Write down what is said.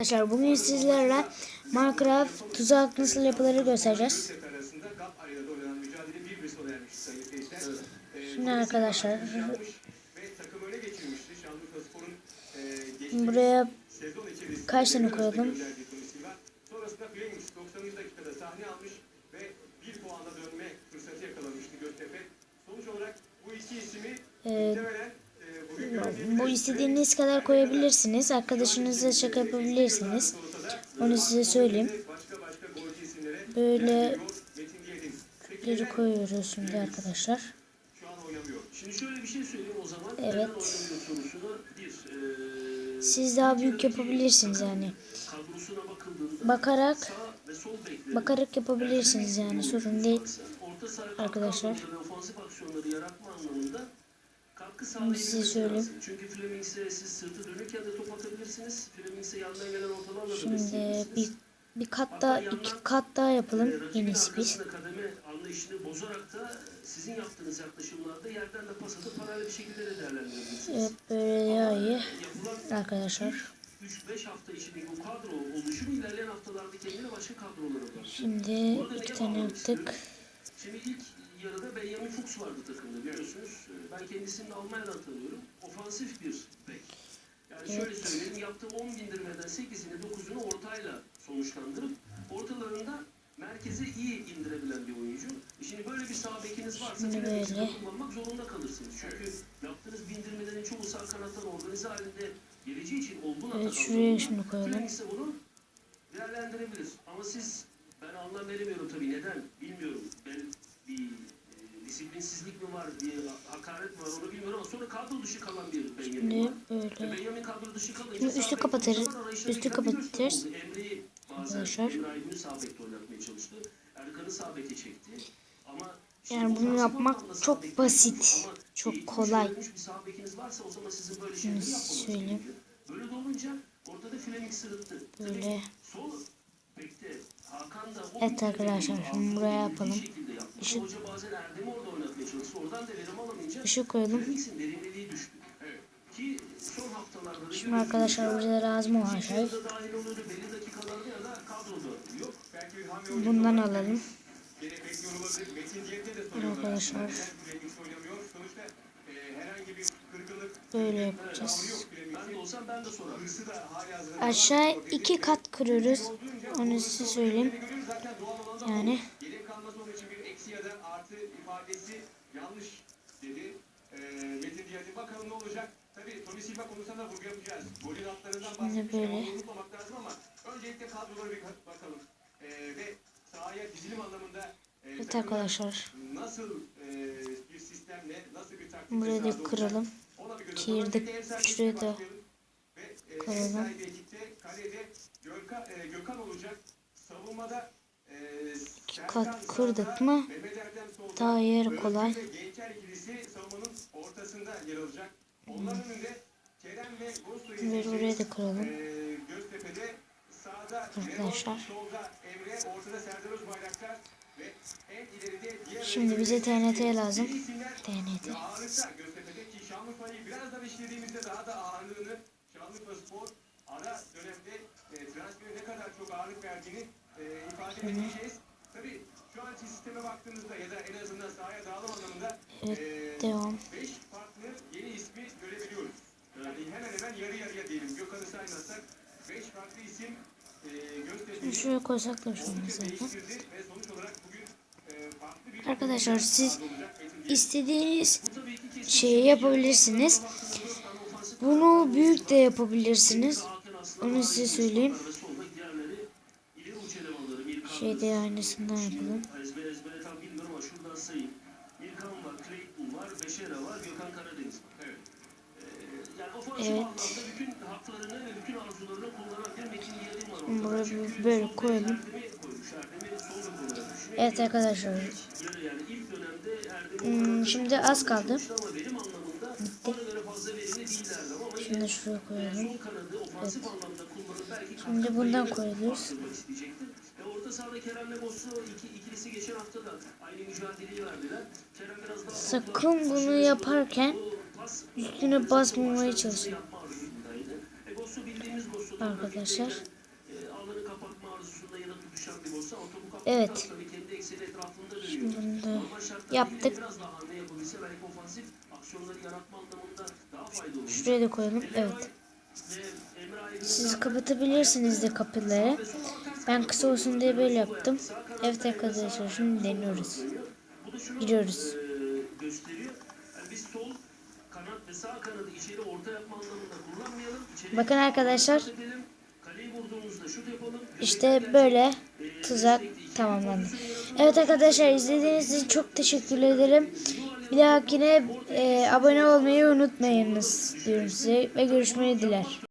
Arkadaşlar bugün sizlerle Minecraft tuzak nasıl yapılır göstereceğiz. arasında GAP arenada oynanan mücadele 1-1 sona ermişti sayın seyirciler. Şimdi arkadaşlar buraya kaç tane koyalım? gönderdiği Tony Silva. Sonrasında Flemings 90. dakikada sahne almış ve bir puanla dönme fırsatı yakalamıştı Göztepe. Sonuç olarak bu iki ismi Ee, muhtemelen e, bugün bu istediğiniz kadar koyabilirsiniz. Arkadaşınızla şaka yapabilirsiniz. Onu size söyleyeyim. Böyle geri koyuyoruz şimdi arkadaşlar. şey o. Evet. Siz daha büyük yapabilirsiniz yani. Bakarak bakarak yapabilirsiniz yani sorun değil. Arkadaşlar. Katkı sağlayabilmesi söyleyeyim. lazım. Çünkü Flemings'e siz sırtı dönürken de top atabilirsiniz. Flemings'e yandan gelen ortalarla da Şimdi bir, besleyebilirsiniz. bir kat daha iki kat daha yapalım rakibin iyisi biz. kademe anlayışını bozarak da sizin yaptığınız yaklaşımlarda yerden de pas atıp paralel bir şekilde de değerlendirebilirsiniz. Evet böyle daha iyi Yapılan arkadaşlar. 3-5 hafta içindeki bu kadro oluşumu ilerleyen haftalarda kendine başka kadrolara bırakıyor. Şimdi iki tane yaptık. Şimdi ilk yarıda Benjamin Fuchs vardı takımda biliyorsunuz. Ee, Ben kendisini Almanya'dan tanıyorum. Ofansif bir bek. Yani şöyle söyleyeyim, yaptığı 10 bindirmeden 8'ini 9'unu ortayla sonuçlandırıp ortalarında merkeze iyi indirebilen bir oyuncu. E Şimdi böyle bir sağ bekiniz varsa de kullanmak zorunda kalırsınız. Çünkü yaptığınız bindirmelerin çoğu sağ kanattan organize halinde geleceği için olgun Evet, atak şuraya şimdi koyalım. Flemings'e bunu değerlendirebilir. Ama siz ben anlam veremiyorum tabii neden bilmiyorum. Ben bir e, disiplinsizlik mi var, bir hakaret mi var onu bilmiyorum ama sonra kadro dışı kalan bir Benjamin var. E, böyle. Benjamin kadro dışı kalınca Şimdi üstü kapatırız. Üstü kapatırız. Emre'yi bazen Arkadaşlar. Bekte oynatmaya çalıştı. Erkan'ı sağ beke çekti. Ama Yani bunu yapmak çok basit, çok kolay. Şimdi söyleyeyim. Böyle olunca ortada Fleming sırıttı. Böyle. Evet arkadaşlar, şimdi buraya yapalım. Işık- Hoca bazen Erdem'i orada oynatmaya çalıştı. Oradan da verim alamayınca Işık koyalım. Flemings'in verimliliği düştü. Evet. Ki son haftalarda da Şimdi arkadaşlar bize lazım olan şey. Bundan alalım. Arkadaşlar. E, herhangi bir kırgınlık Böyle tavrı yapacağız. Aşağı iki kat kırıyoruz. Onu size söyleyeyim. Yani bu. Gerek kalmaz onun için bir eksi ya da artı ifadesi yanlış dedi. E, Metin Diyet'e bakalım ne olacak? Tabii Tony Silva konusunda da vurgu yapacağız. Golün hatlarından onu unutmamak lazım ama öncelikle kadrolara bir bakalım. E, ve sahaya dizilim anlamında e, evet arkadaşlar. nasıl e, bir sistemle, nasıl bir taktik Burayı da kıralım. Sahibi Şurayı da e, ekipte kalede Gökhan, e, Gökhan olacak. Savunmada kat kırdık mı daha yer kolay. ve Gençer ikilisi savunmanın ortasında yer alacak. Onların önünde Kerem ve Gosto'yu Ve burayı da kıralım. e, sağda Arkadaşlar. Şimdi bize TNT lazım. TNT. Şanlıurfa Spor ara dönemde e, transfere ne kadar çok ağırlık verdiğini e, ifade edeceğiz. Tabii şu anki sisteme baktığımızda ya da en azından sahaya dağılım anlamında Evet, e, devam. 5 farklı yeni ismi görebiliyoruz. Yani hemen hemen yarı yarıya diyelim. Gökhan'ı saymazsak 5 farklı isim e, Göztepe'yi Şuraya koysak da şunu oldukça zaten. değiştirdi ve sonuç olarak bugün e, farklı bir Arkadaşlar siz istediğiniz şeyi yapabilirsiniz. Bunu büyük de yapabilirsiniz. Onu size söyleyeyim. Şeyde aynısından yapalım. Ezber ezbere tam bilmiyorum ama şuradan sayayım. Mirkan var, Clayton var, Beşera var, Gökhan Karadeniz var. Evet. Ee, yani ofansif Evet. anlamda bütün haklarını ve bütün arzularını kullanan bir Metin Yiğit'in var. Şimdi ortada. buraya Çünkü böyle koyalım. Evet arkadaşlar. Yarı yani ilk dönemde Erdem'i Hmm, şimdi az kaldı. Şunu da şuraya koyalım. belki Şimdi bundan koyuyoruz. Orta sahada Kerem'le Bosso iki, ikilisi geçen hafta da aynı mücadeleyi verdiler. Kerem biraz daha Sakın bunu yaparken üstüne basmamaya çalışın. E arkadaşlar. E, Evet. Şimdi bunu da yaptık. Şuraya da koyalım. Evet. Siz kapatabilirsiniz de kapıları. Ben kısa olsun diye böyle yaptım. Evet arkadaşlar şimdi deniyoruz. Giriyoruz. Bakın arkadaşlar işte böyle tuzak tamamlandı. Evet arkadaşlar izlediğiniz için çok teşekkür ederim. Bir dahakine e, abone olmayı unutmayınız diyorum size ve görüşmeyi diler.